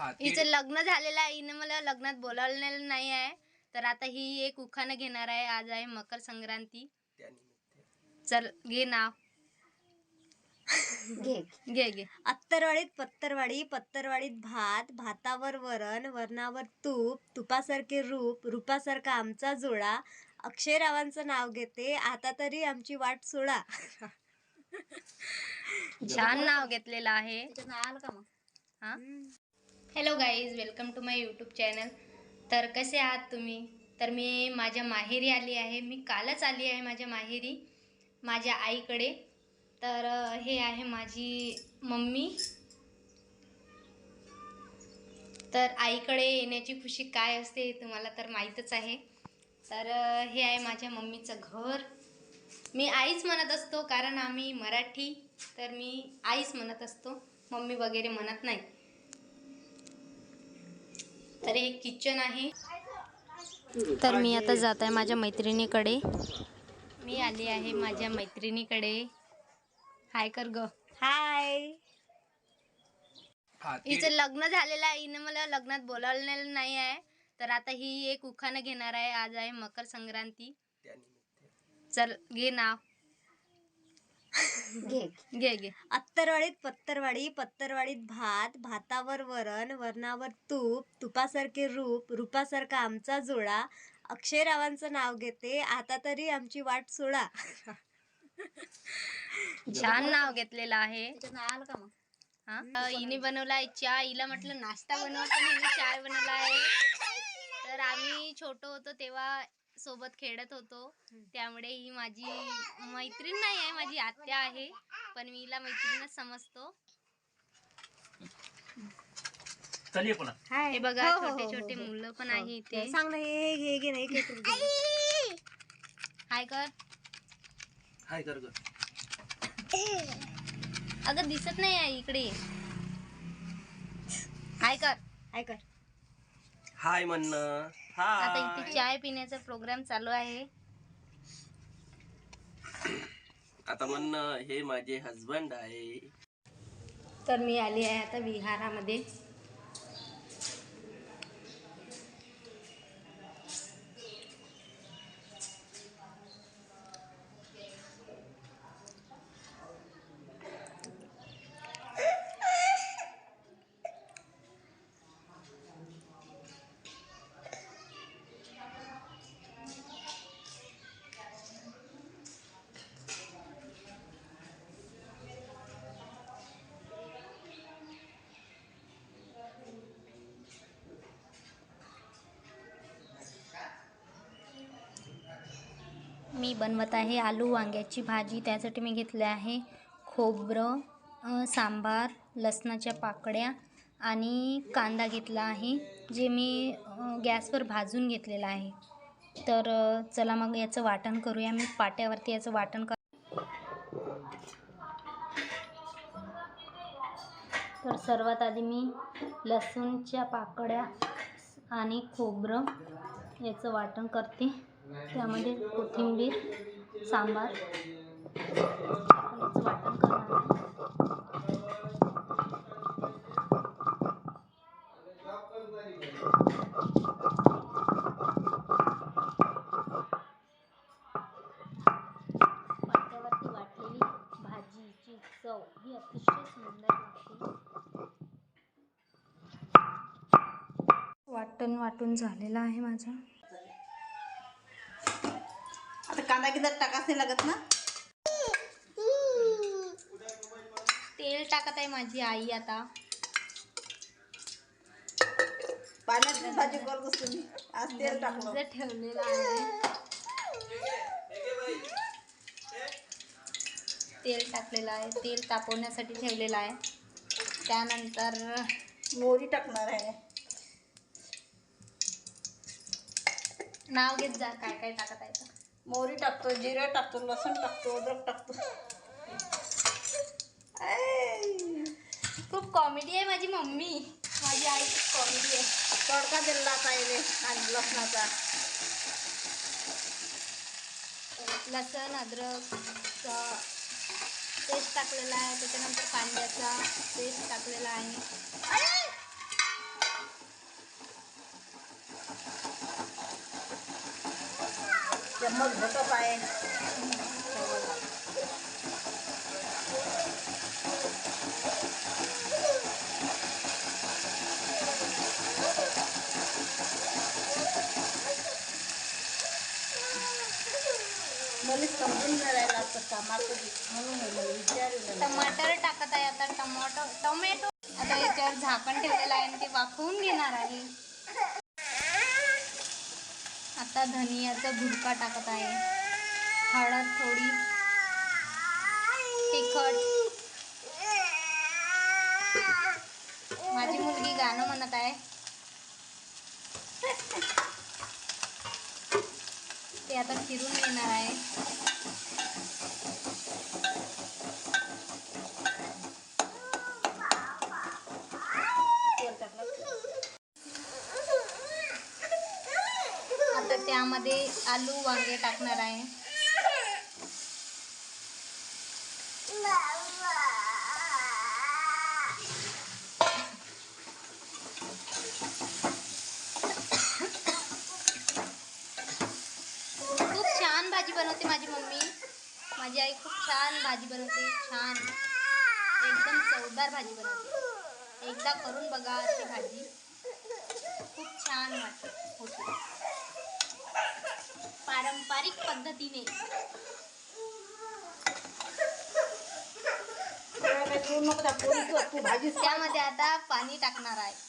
हिचं लग्न झालेलं आहे. हिनं मला लग्नात बोलावलेलं नाही आहे. तर आता ही एक उखाणं घेणार आहे. आज आहे मकर संक्रांती. चल घे नाव. घे. घे घे. अत्तरवाडीत पत्तरवाडी पत्तरवाडीत भात भातावर वरण वरणावर तूप तुपासारखे रूप रूपासारखा आमचा जोडा अक्षयरावांचं नाव घेते. आता तरी आमची वाट सोडा. छान नाव घेतलेलं आहे. आलं का मग? हा? Hello guys welcome to my YouTube channel तर कसे आहात तुम्ही? तर मी माझ्या माहेरी आली आहे. मी कालच आली आहे माझ्या माहेरी माझ्या आईकडे. तर हे आहे माझी मम्मी. तर आईकडे येण्याची खुशी काय असते हे तुम्हाला तर माहीतच आहे. तर हे आहे माझ्या मम्मीचं घर. मी आईच म्हणत असतो कारण आम्ही मराठी. तर मी आईच म्हणत असतो. मम्मी वगैरे म्हणत नाही. तर हे किचन आहे. तर मी आता जात आहे माझ्या मैत्रिणीकडे. मी आली आहे माझ्या मैत्रिणीकडे. हाय कर ग. हाय हा हिचं लग्न झालेलं आहे. हिनं मला लग्नात बोलावलेलं नाही आहे. तर आता ही एक उखाणं घेणार आहे. आज आहे मकर संक्रांती. चल घे नाव. घे घे घे. अत्तरवाडीत पत्तरवाडी पत्तरवाडीत भात भातावर वरण वरणावर तूप तुपासारखे रूप रूपासारखा आमचा जोडा अक्षयरावांचं नाव घेते आता तरी आमची वाट सोडा. छान नाव घेतलेलं आहे. आलं का मग? हा? अ, हिने बनवला आहे चहा हिला म्हटलं नाश्ता बनवा पण हिने चाय बनवला आहे. तर आम्ही छोटो होतो तेव्हा सोबत खेळत होतो. त्यामुळे ही माझी मैत्रीण नाही आहे माझी आत्या आहे. पण मी हिला मैत्रीणच समजतो. पुन्हा. हे बघा हो, हो, छोटे हो, छोटे. मुलं पण आहे इथे सांग ना हे घे ना एक एक घे. हाय कर. हाय कर ग अगं दिसत नाही आहे इकडे. हाय कर. हाय कर. हाय म्हणणं आता इथे चाय पिण्याचा प्रोग्राम चालू आहे. आता म्हणणं हे माझे हजबंड आहे. तर मी आली आहे आता विहारामध्ये. बनवत आहे. आलू वांग्याची भाजी त्यासाठी मी घेतले आहे खोबरं सांबार लसणाच्या पाकळ्या आणि कांदा घेतला आहे जे मी गॅसवर भाजून घेतलेला आहे. तर चला मग याचं वाटण करूया. मी पाट्यावरती याचं वाटण कर तर सर्वात आधी मी लसूणच्या पाकळ्या आणि खोबरं याचं वाटण करते. त्यामध्ये कोथिंबीर सांबार. याचं वाटण करणार आहे. वाटलेली भाजीची चव. ही अतिशय सुंदर लागते. वाटण वाटून झालेलं आहे माझं आता कांदा किती टाकाच नाही लागत ना? तेल टाकत आहे माझी आई आता. पाण्यात भाजी करत असतो मी. आज तेल टाकलं. ठेवलेलं आहे. तेल टाकलेलं आहे. तेल तापवण्यासाठी ठेवलेलं आहे. त्यानंतर मोहरी टाकणार आहे. नाव घेत जा काय काय टाकत आहे. मोहरी टाकतो जिरं टाकतो लसूण टाकतो अद्रक टाकतो खूप कॉमेडी आहे माझी मम्मी. माझी आई खूप कॉमेडी आहे. तडका दिला पाहिजे आणि लसणाचा. लसण अद्रक पेस्ट टाकलेला आहे त्याच्यानंतर कांद्याचा पेस्ट टाकलेला आहे. चम्मच घटक आहे मला समजून नाही म्हणून विचारलं. टमाटर टाकत आहे आता टमाटो टोमॅटो. आता याच्यावर झाकण ठेवलेलं आहे आणि ते वाफवून घेणार आहे. आता धनियाचा भुरका टाकत आहे. हळद थोडी तिखट. माझी मुलगी गाणं म्हणत आहे. ते आता फिरून येणार आहे. आता आलू वांगे टाकणार खूप छान भाजी बनवते मम्मी. आई खूप छान भाजी बनवते, छान. एकदम चवदार भाजी बनवते. एकदा करून भाजी. खूप छान वाटते. पद्धतीने. त्यामध्ये आता पाणी टाकणार आहे.